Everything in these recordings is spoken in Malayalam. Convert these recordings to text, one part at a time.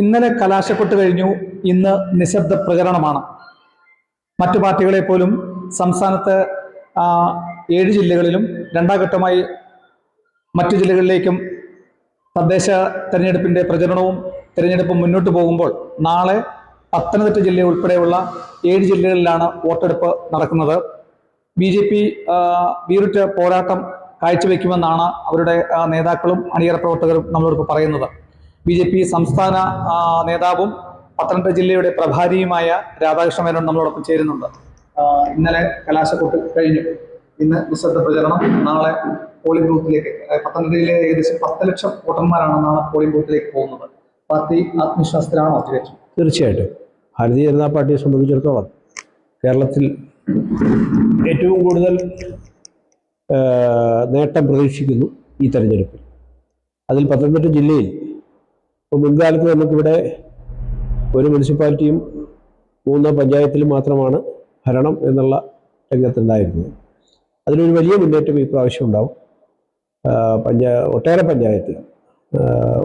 ഇന്നലെ കലാശപ്പെട്ട് കഴിഞ്ഞു. ഇന്ന് നിശബ്ദ പ്രചരണമാണ് മറ്റു പാർട്ടികളെ പോലും സംസ്ഥാനത്ത് ഏഴ് ജില്ലകളിലും രണ്ടാം ഘട്ടമായി മറ്റു ജില്ലകളിലേക്കും തദ്ദേശ തെരഞ്ഞെടുപ്പിന്റെ പ്രചരണവും തെരഞ്ഞെടുപ്പും മുന്നോട്ട് പോകുമ്പോൾ നാളെ പത്തനംതിട്ട ജില്ല ഉൾപ്പെടെയുള്ള ഏഴ് ജില്ലകളിലാണ് വോട്ടെടുപ്പ് നടക്കുന്നത്. ബി ജെ പി വീറുറ്റ പോരാട്ടം കാഴ്ചവെക്കുമെന്നാണ് അവരുടെ നേതാക്കളും അണിയറ പ്രവർത്തകരും നമ്മളോട് പറയുന്നത്. ബി ജെ പി സംസ്ഥാന നേതാവും പത്തനംതിട്ട ജില്ലയുടെ പ്രഭാരിയുമായ രാധാകൃഷ്ണ മേനോൻ നമ്മളോടൊപ്പം ചേരുന്നുണ്ട്. ഇന്നലെ കലാശക്കൊട്ട് കഴിഞ്ഞു. ഇന്ന് നിശബ്ദ പ്രചരണം. നാളെ പോളിംഗ് ബൂത്തിലേക്ക് പത്തനംതിട്ട ജില്ലയിലെ ഏകദേശം പത്ത് ലക്ഷം വോട്ടർമാരാണ് നാളെ പോളിംഗ് ബൂത്തിലേക്ക് പോകുന്നത്. പാർട്ടി ആത്മവിശ്വാസത്തിലാണോ തികച്ചും തീർച്ചയായിട്ടും. ഭാരതീയ ജനതാ പാർട്ടിയെ സംബന്ധിച്ചിടത്തോളം കേരളത്തിൽ ഏറ്റവും കൂടുതൽ നേട്ടം പ്രതീക്ഷിക്കുന്നു ഈ തെരഞ്ഞെടുപ്പിൽ. അതിൽ പത്തനംതിട്ട ജില്ലയിൽ ഇപ്പോൾ മുൻകാലത്ത് നമുക്കിവിടെ ഒരു മുനിസിപ്പാലിറ്റിയും മൂന്ന് പഞ്ചായത്തിലും മാത്രമാണ് ഭരണം എന്നുള്ള രംഗത്തുണ്ടായിരുന്നത്. അതിനൊരു വലിയ മുന്നേറ്റം ഈ പ്രാവശ്യം ഉണ്ടാവും. പഞ്ചാ പഞ്ചായ ഒട്ടേറെ പഞ്ചായത്തിൽ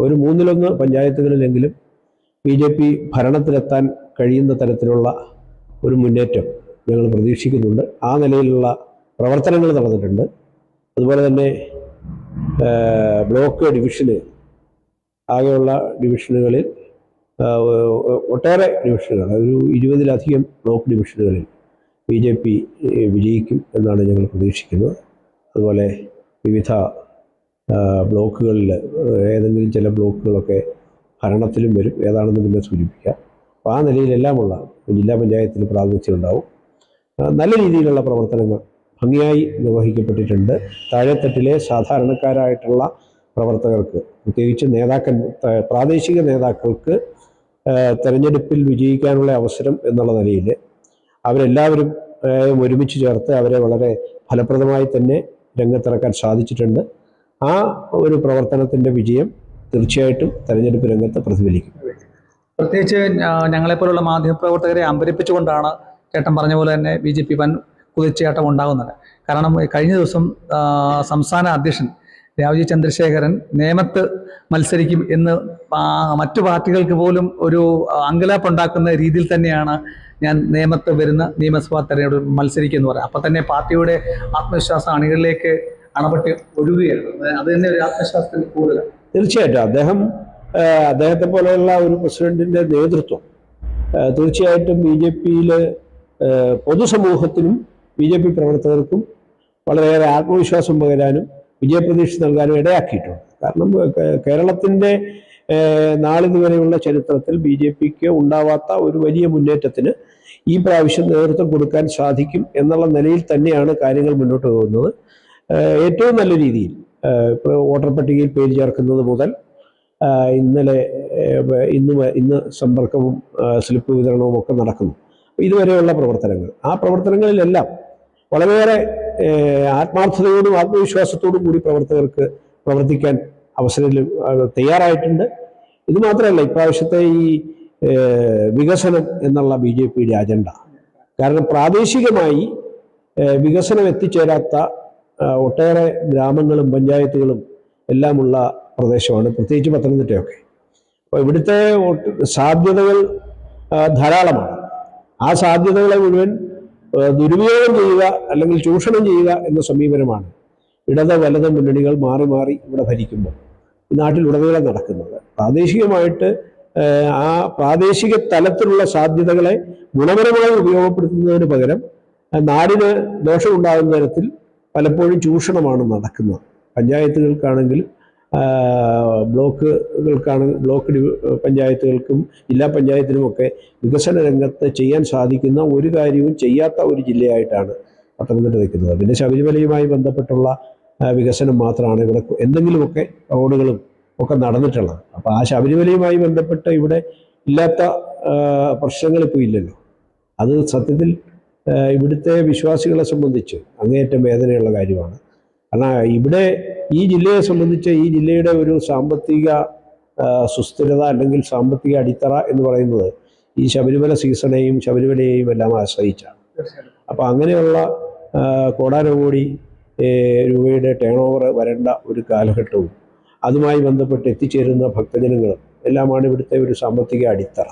ഒരു മൂന്നിലൊന്ന് പഞ്ചായത്തുകളിലെങ്കിലും ബി ജെ പി ഭരണത്തിലെത്താൻ കഴിയുന്ന തരത്തിലുള്ള ഒരു മുന്നേറ്റം ഞങ്ങൾ പ്രതീക്ഷിക്കുന്നുണ്ട്. ആ നിലയിലുള്ള പ്രവർത്തനങ്ങൾ നടന്നിട്ടുണ്ട്. അതുപോലെ തന്നെ ബ്ലോക്ക് ഡിവിഷന് ആകെയുള്ള ഡിവിഷനുകളിൽ ഒട്ടേറെ ഡിവിഷനുകൾ ഒരു ഇരുപതിലധികം ബ്ലോക്ക് ഡിവിഷനുകളിൽ ബി ജെ പി വിജയിക്കും എന്നാണ് ഞങ്ങൾ പ്രതീക്ഷിക്കുന്നത്. അതുപോലെ വിവിധ ബ്ലോക്കുകളിൽ ഏതെങ്കിലും ചില ബ്ലോക്കുകളൊക്കെ ഭരണത്തിലും വരും ഏതാണെന്ന് പിന്നെ സൂചിപ്പിക്കാം. അപ്പോൾ ആ നിലയിലെല്ലാമുള്ള ജില്ലാ പഞ്ചായത്തിൽ പ്രാതിനിധ്യം ഉണ്ടാവും നല്ല രീതിയിലുള്ള പ്രവർത്തനങ്ങൾ ഭംഗിയായി നിർവഹിക്കപ്പെട്ടിട്ടുണ്ട്. താഴെത്തട്ടിലെ സാധാരണക്കാരായിട്ടുള്ള പ്രവർത്തകർക്ക് പ്രത്യേകിച്ച് നേതാക്കൻ പ്രാദേശിക നേതാക്കൾക്ക് തെരഞ്ഞെടുപ്പിൽ വിജയിക്കാനുള്ള അവസരം എന്നുള്ള നിലയിൽ അവരെല്ലാവരും ഒരുമിച്ച് ചേർത്ത് അവരെ വളരെ ഫലപ്രദമായി തന്നെ രംഗത്തിറക്കാൻ സാധിച്ചിട്ടുണ്ട്. ആ ഒരു പ്രവർത്തനത്തിന്റെ വിജയം തീർച്ചയായിട്ടും തെരഞ്ഞെടുപ്പ് രംഗത്ത് പ്രതിഫലിക്കും. പ്രത്യേകിച്ച് ഞങ്ങളെപ്പോലുള്ള മാധ്യമപ്രവർത്തകരെ അമ്പരിപ്പിച്ചുകൊണ്ടാണ് ചേട്ടൻ പറഞ്ഞ പോലെ തന്നെ ബി ജെ പി വൻ കുതിച്ചേട്ടം ഉണ്ടാകുന്നത്. കാരണം കഴിഞ്ഞ ദിവസം സംസ്ഥാന അധ്യക്ഷൻ രാജീവ് ചന്ദ്രശേഖരൻ നേമത്ത് മത്സരിക്കും എന്ന് മറ്റു പാർട്ടികൾക്ക് പോലും ഒരു അങ്കലാപ്പ് ഉണ്ടാക്കുന്ന രീതിയിൽ തന്നെയാണ് ഞാൻ നേമത്ത് വരുന്ന നിയമസഭാ തെരഞ്ഞെടുപ്പ് മത്സരിക്കുമെന്ന് പറയാം അപ്പം തന്നെ പാർട്ടിയുടെ ആത്മവിശ്വാസം അണികളിലേക്ക് അണപട്ടി ഒഴുകുകയാണ്. അത് തന്നെ ഒരു ആത്മവിശ്വാസത്തിന് കൂടുതലാണ്. തീർച്ചയായിട്ടും. അദ്ദേഹം അദ്ദേഹത്തെ പോലെയുള്ള ഒരു പ്രസിഡന്റിന്റെ നേതൃത്വം തീർച്ചയായിട്ടും ബി ജെ പിയിൽ പൊതുസമൂഹത്തിനും ബി ജെ പി പ്രവർത്തകർക്കും വളരെയേറെ ആത്മവിശ്വാസം പകരാനും വിജയപ്രതീക്ഷ നൽകാനും ഇടയാക്കിയിട്ടുണ്ട്. കാരണം കേരളത്തിന്റെ നാളിതുവരെയുള്ള ചരിത്രത്തിൽ ബി ജെ പിക്ക് ഉണ്ടാവാത്ത ഒരു വലിയ മുന്നേറ്റത്തിന് ഈ പ്രാവശ്യം നേതൃത്വം കൊടുക്കാൻ സാധിക്കും എന്നുള്ള നിലയിൽ തന്നെയാണ് കാര്യങ്ങൾ മുന്നോട്ട് പോകുന്നത്. ഏറ്റവും നല്ല രീതിയിൽ വോട്ടർ പട്ടികയിൽ പേര് ചേർക്കുന്നത് മുതൽ ഇന്നലെ ഇന്ന് ഇന്ന് സമ്പർക്കവും സ്ലിപ്പ് വിതരണവും ഒക്കെ നടക്കുന്നു. ഇതുവരെയുള്ള പ്രവർത്തനങ്ങൾ. ആ പ്രവർത്തനങ്ങളിലെല്ലാം വളരെയേറെ ആത്മാർത്ഥതയോടും ആത്മവിശ്വാസത്തോടും കൂടി പ്രവർത്തകർക്ക് പ്രവർത്തിക്കാൻ അവസരം തയ്യാറായിട്ടുണ്ട്. ഇത് മാത്രമല്ല ഇപ്രാവശ്യത്തെ ഈ വികസനം എന്നുള്ള ബി ജെ പിയുടെ അജണ്ട. കാരണം പ്രാദേശികമായി വികസനം എത്തിച്ചേരാത്ത ഒട്ടേറെ ഗ്രാമങ്ങളും പഞ്ചായത്തുകളും എല്ലാമുള്ള പ്രദേശമാണ് പ്രത്യേകിച്ച് പത്തനംതിട്ടയൊക്കെ. അപ്പോൾ ഇവിടുത്തെ സാധ്യതകൾ ധാരാളമാണ്. ആ സാധ്യതകളെ മുഴുവൻ ദുരുപയോഗം ചെയ്യുക അല്ലെങ്കിൽ ചൂഷണം ചെയ്യുക എന്ന സമീപനമാണ്. ഇടത് വലത് മുന്നണികൾ മാറി മാറി ഇവിടെ ഭരിക്കുമ്പോൾ ഈ നാട്ടിലുടനീളം നടക്കുന്നത്. പ്രാദേശികമായിട്ട് ആ, പ്രാദേശിക തലത്തിലുള്ള സാധ്യതകളെ ഗുണപരമായി ഉപയോഗപ്പെടുത്തുന്നതിന് പകരം നാടിന് ദോഷമുണ്ടാകുന്ന തരത്തിൽ പലപ്പോഴും ചൂഷണമാണ് നടക്കുന്നത്. പഞ്ചായത്തുകൾക്കാണെങ്കിലും ബ്ലോക്കുകൾക്കാണ് ബ്ലോക്ക് പഞ്ചായത്തുകൾക്കും ജില്ലാ പഞ്ചായത്തിനുമൊക്കെ വികസന രംഗത്ത് ചെയ്യാൻ സാധിക്കുന്ന ഒരു കാര്യവും ചെയ്യാത്ത ഒരു ജില്ലയായിട്ടാണ് പത്തനംതിട്ട നിൽക്കുന്നത്. പിന്നെ ശബരിമലയുമായി ബന്ധപ്പെട്ടുള്ള വികസനം മാത്രമാണ് ഇവിടെ എന്തെങ്കിലുമൊക്കെ റോഡുകളും ഒക്കെ നടന്നിട്ടുള്ളത്. അപ്പോൾ ആ ശബരിമലയുമായി ബന്ധപ്പെട്ട് ഇവിടെ ഇല്ലാത്ത പ്രശ്നങ്ങളിപ്പോൾ ഇല്ലല്ലോ. അത് സത്യത്തിൽ ഇവിടുത്തെ വിശ്വാസികളെ സംബന്ധിച്ച് അങ്ങേയറ്റം വേദനയുള്ള കാര്യമാണ്. കാരണം ഇവിടെ ഈ ജില്ലയെ സംബന്ധിച്ച് ഈ ജില്ലയുടെ ഒരു സാമ്പത്തിക സുസ്ഥിരത അല്ലെങ്കിൽ സാമ്പത്തിക അടിത്തറ എന്ന് പറയുന്നത് ഈ ശബരിമല സീസണെയും ശബരിമലയെയും എല്ലാം ആശ്രയിച്ചാണ്. അപ്പോൾ അങ്ങനെയുള്ള ആ, കോടാനുകോടി രൂപയുടെ ടേൺ ഓവർ വരേണ്ട ഒരു കാലഘട്ടവും അതുമായി ബന്ധപ്പെട്ട് എത്തിച്ചേരുന്ന ഭക്തജനങ്ങളും എല്ലാമാണ് ഇവിടുത്തെ ഒരു സാമ്പത്തിക അടിത്തറ.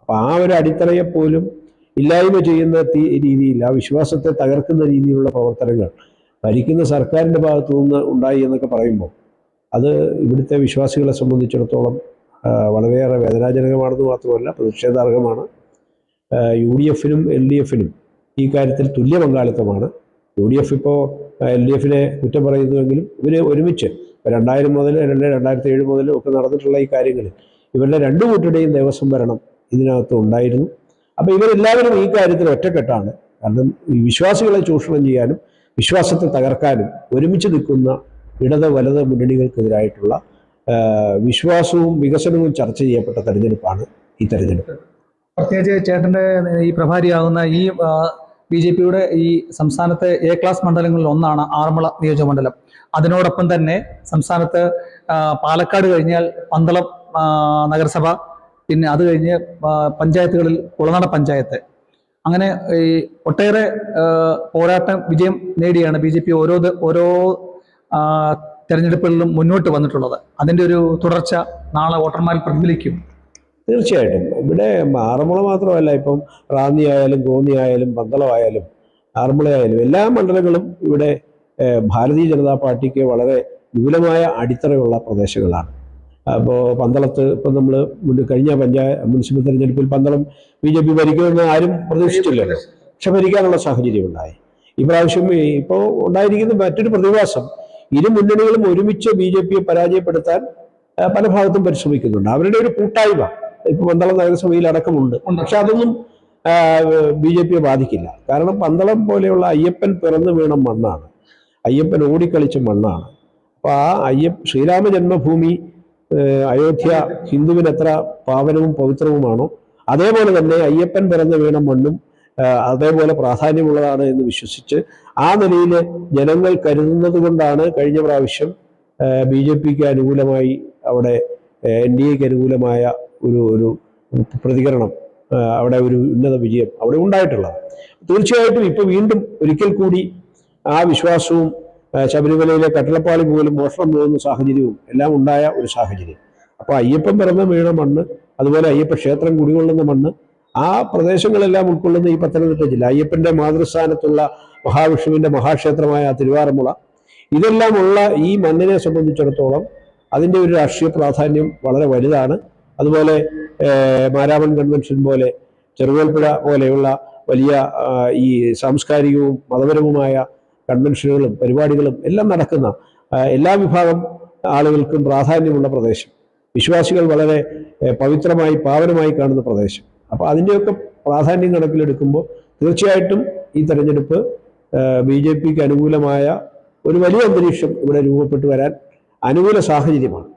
അപ്പോൾ ആ ഒരു അടിത്തറയെ പോലും ഇല്ലായ്മ ചെയ്യുന്ന രീതിയിൽ ആ വിശ്വാസത്തെ തകർക്കുന്ന രീതിയിലുള്ള പ്രവർത്തനങ്ങൾ ഭരിക്കുന്ന സർക്കാരിന്റെ ഭാഗത്തു നിന്ന് ഉണ്ടായി എന്നൊക്കെ പറയുമ്പോൾ അത് ഇവിടുത്തെ വിശ്വാസികളെ സംബന്ധിച്ചിടത്തോളം വളരെയേറെ വേദനാജനകമാണെന്ന് മാത്രമല്ല പ്രതിഷേധാർഹമാണ്. യു ഡി എഫിനും എൽ ഡി എഫിനും ഈ കാര്യത്തിൽ തുല്യ പങ്കാളിത്തമാണ്. യു ഡി എഫ് ഇപ്പോൾ എൽ ഡി എഫിനെ കുറ്റം പറയുന്നുവെങ്കിലും ഇവർ ഒരുമിച്ച് രണ്ടായിരം മുതൽ രണ്ട് രണ്ടായിരത്തി ഏഴ് മുതലും ഒക്കെ നടന്നിട്ടുള്ള ഈ കാര്യങ്ങളിൽ ഇവരുടെ രണ്ടു കൂട്ടരുടെയും ദേവസ്വം ഭരണം ഇതിനകത്ത് ഉണ്ടായിരുന്നു. അപ്പോൾ ഇവരെല്ലാവരും ഈ കാര്യത്തിൽ ഒറ്റക്കെട്ടാണ്. കാരണം ഈ വിശ്വാസികളെ ചൂഷണം ചെയ്യാനും വിശ്വാസത്തെ തകർക്കാനും ഒരുമിച്ച് നിൽക്കുന്ന ഇടത് വലത് മുന്നണികൾക്കെതിരായിട്ടുള്ള വിശ്വാസവും വികസനവും ചർച്ച ചെയ്യപ്പെട്ട തെരഞ്ഞെടുപ്പാണ് ഈ തെരഞ്ഞെടുപ്പ്. പ്രത്യേകിച്ച് ചേട്ടന്റെ ഈ പ്രഭാരിയാകുന്ന ഈ ബി ജെ പിയുടെ ഈ സംസ്ഥാനത്തെ എ ക്ലാസ് മണ്ഡലങ്ങളിൽ ഒന്നാണ് ആറന്മുള നിയോജക മണ്ഡലം. അതിനോടൊപ്പം തന്നെ സംസ്ഥാനത്ത് പാലക്കാട് കഴിഞ്ഞാൽ പന്തളം നഗരസഭ പിന്നെ അത് കഴിഞ്ഞ് പഞ്ചായത്തുകളിൽ കുളനട പഞ്ചായത്ത് അങ്ങനെ ഈ ഒട്ടേറെ പോരാട്ടം വിജയം നേടിയാണ് ബി ജെ പി ഓരോ ഓരോ തെരഞ്ഞെടുപ്പുകളിലും മുന്നോട്ട് വന്നിട്ടുള്ളത്. അതിന്റെ ഒരു തുടർച്ച നാളെ വോട്ടർമാരിൽ പ്രതിഫലിക്കും. തീർച്ചയായിട്ടും. ഇവിടെ ആറന്മുള മാത്രമല്ല ഇപ്പം റാന്നി ആയാലും കോന്നി ആയാലും പന്തളമായാലും ആറന്മുള ആയാലും എല്ലാ മണ്ഡലങ്ങളും ഇവിടെ ഭാരതീയ ജനതാ പാർട്ടിക്ക് വളരെ വിപുലമായ അടിത്തറയുള്ള പ്രദേശങ്ങളാണ്. അപ്പോൾ പന്തളത്ത് ഇപ്പം നമ്മൾ കഴിഞ്ഞ പഞ്ചായത്ത് മുനിസിപ്പൽ തെരഞ്ഞെടുപ്പിൽ പന്തളം ബി ജെ പി ഭരിക്കുമെന്ന് ആരും പ്രതീക്ഷിച്ചില്ലല്ലോ. പക്ഷെ ഭരിക്കാനുള്ള സാഹചര്യം ഉണ്ടായി. ഇപ്രാവശ്യം ഇപ്പോൾ ഉണ്ടായിരിക്കുന്ന മറ്റൊരു പ്രതിഭാസം ഇരു മുന്നണികളും ഒരുമിച്ച് ബി ജെ പിയെ പരാജയപ്പെടുത്താൻ പല ഭാഗത്തും പരിശ്രമിക്കുന്നുണ്ട്. അവരുടെ ഒരു കൂട്ടായ്മ ഇപ്പൊ പന്തളം നഗരസഭയിൽ അടക്കമുണ്ട്. പക്ഷെ അതൊന്നും ബി ജെ പിയെ ബാധിക്കില്ല. കാരണം പന്തളം പോലെയുള്ള അയ്യപ്പൻ പിറന്നു വീണ മണ്ണാണ്. അയ്യപ്പൻ ഓടിക്കളിച്ച മണ്ണാണ്. അപ്പൊ ആ അയ്യപ്പ ശ്രീരാമ ജന്മഭൂമി അയോധ്യ ഹിന്ദുവിന് എത്ര പാവനവും പവിത്രവുമാണോ അതേപോലെ തന്നെ അയ്യപ്പൻ പിറന്ന വീണ മണ്ണും അതേപോലെ പ്രാധാന്യമുള്ളതാണ് എന്ന് വിശ്വസിച്ച് ആ നിലയിൽ ജനങ്ങൾ കരുതുന്നത് കൊണ്ടാണ് കഴിഞ്ഞ പ്രാവശ്യം ബി ജെ പിക്ക് അനുകൂലമായി അവിടെ എൻ ഡി എക്ക് അനുകൂലമായ ഒരു ഒരു പ്രതികരണം അവിടെ ഒരു ഉന്നത വിജയം അവിടെ ഉണ്ടായിട്ടുള്ളത്. തീർച്ചയായിട്ടും ഇപ്പോൾ വീണ്ടും ഒരിക്കൽ കൂടി ആ വിശ്വാസവും ശബരിമലയിലെ കട്ടിളപ്പാളി പോലും മോഷണം പോകുന്ന സാഹചര്യവും എല്ലാം ഉണ്ടായ ഒരു സാഹചര്യം. അപ്പോൾ അയ്യപ്പൻ പിറന്ന വീണ മണ്ണ് അതുപോലെ അയ്യപ്പ ക്ഷേത്രം കുടികൊള്ളുന്ന മണ്ണ് ആ പ്രദേശങ്ങളെല്ലാം ഉൾക്കൊള്ളുന്ന ഈ പത്തനംതിട്ട ജില്ല അയ്യപ്പന്റെ മാതൃസ്ഥാനത്തുള്ള മഹാവിഷ്ണുവിന്റെ മഹാക്ഷേത്രമായ തിരുവാരമുള ഇതെല്ലാം ഉള്ള ഈ മണ്ണിനെ സംബന്ധിച്ചിടത്തോളം അതിന്റെ ഒരു രാഷ്ട്രീയ പ്രാധാന്യം വളരെ വലുതാണ്. അതുപോലെ മാരാമൺ കൺവെൻഷൻ പോലെ ചെറുകോൽപ്പുഴ പോലെയുള്ള വലിയ ഈ സാംസ്കാരികവും മതപരവുമായ കൺവെൻഷനുകളും പരിപാടികളും എല്ലാം നടക്കുന്ന എല്ലാ വിഭാഗം ആളുകൾക്കും പ്രാധാന്യമുള്ള പ്രദേശം. വിശ്വാസികൾ വളരെ പവിത്രമായി പാവനമായി കാണുന്ന പ്രദേശം. അപ്പോൾ അതിന്റെയൊക്കെ പ്രാധാന്യം കണക്കിലെടുക്കുമ്പോൾ തീർച്ചയായിട്ടും ഈ തെരഞ്ഞെടുപ്പ് ബി ജെ പിക്ക് അനുകൂലമായ ഒരു വലിയ അന്തരീക്ഷം ഇവിടെ രൂപപ്പെട്ടു വരാൻ അനുകൂല സാഹചര്യമാണ്.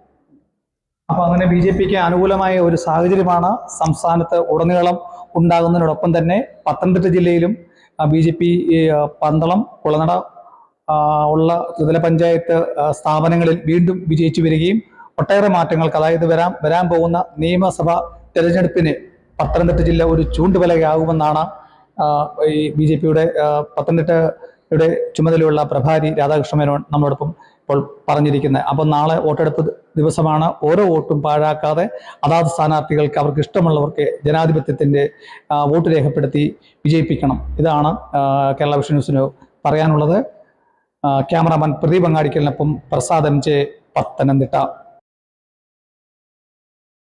അപ്പോൾ അങ്ങനെ ബി ജെ പിക്ക് അനുകൂലമായ ഒരു സാഹചര്യമാണ് സംസ്ഥാനത്ത് ഉടനീളം ഉണ്ടാകുന്നതിനോടൊപ്പം തന്നെ പത്തനംതിട്ട ജില്ലയിലും B J P Pandalam Kulanada ഉള്ള ത്രിതല പഞ്ചായത്ത് സ്ഥാപനങ്ങളിൽ വീണ്ടും വിജയിച്ചു വരികയും ഒട്ടേറെ മാറ്റങ്ങൾക്ക് അതായത് വരാൻ വരാൻ പോകുന്ന നിയമസഭാ തെരഞ്ഞെടുപ്പിന് പത്തനംതിട്ട ജില്ല ഒരു ചൂണ്ടുവലയാകുമെന്നാണ് ഈ ബി ജെ പിയുടെ പത്തനംതിട്ടയുടെ ചുമതലയുള്ള പ്രഭാരി രാധാകൃഷ്ണ മേനോൻ നമ്മളോടൊപ്പം ഇപ്പോൾ പറഞ്ഞിരിക്കുന്നത്. അപ്പം നാളെ വോട്ടെടുപ്പ് ദിവസമാണ്. ഓരോ വോട്ടും പാഴാക്കാതെ അതാത് സ്ഥാനാർത്ഥികൾക്ക് അവർക്ക് ഇഷ്ടമുള്ളവർക്ക് ജനാധിപത്യത്തിന്റെ വോട്ട് രേഖപ്പെടുത്തി വിജയിപ്പിക്കണം. ഇതാണ് കേരള വിഷൻ ന്യൂസിന് പറയാനുള്ളത്. ക്യാമറാമാൻ പ്രദീപ് അങ്ങാടിക്കലിനൊപ്പം പ്രസാദ് ജെ പത്തനംതിട്ട.